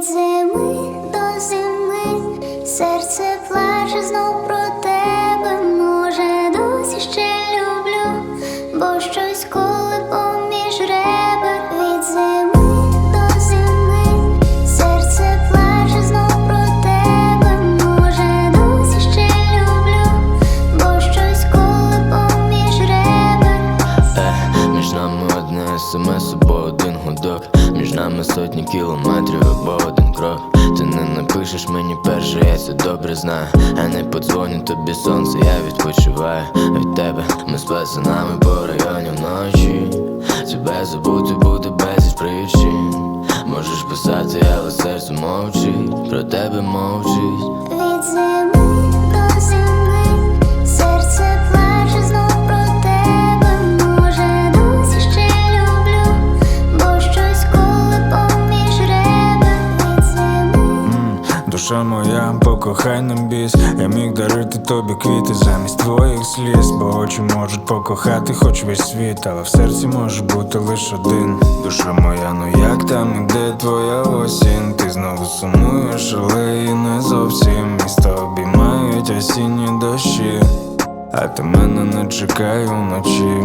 Від зими до зими серце плаче знов про тебе. Може, досі ще люблю, бо щось коли поміж ребер. Від зими до зими серце плаче знов про тебе. Може, досі ще люблю, бо щось коли поміж ребер. Е, між нами одне смс або один гудок Між нами сотні кілометрів або один крок. Ти не напишеш мені перше, я це добре знаю. Я не подзвоню тобі сонце, я відпочиваю. Від тебе Ми з пацанами по районі вночі. Тебе забути буде безліч причин. Можеш писати, але серце мовчить Про тебе мовчить Душа моя, покохай нам біс? Я міг дарити тобі квіти замість твоїх сліз Бо очі можуть покохати хоч весь світ, але в серці може бути лише один. Душа моя, ну як там, іде твоя осінь? Ти знову сумуєш, але і не зовсім. Місто обіймають осінні дощі, а ти мене не чекай уночі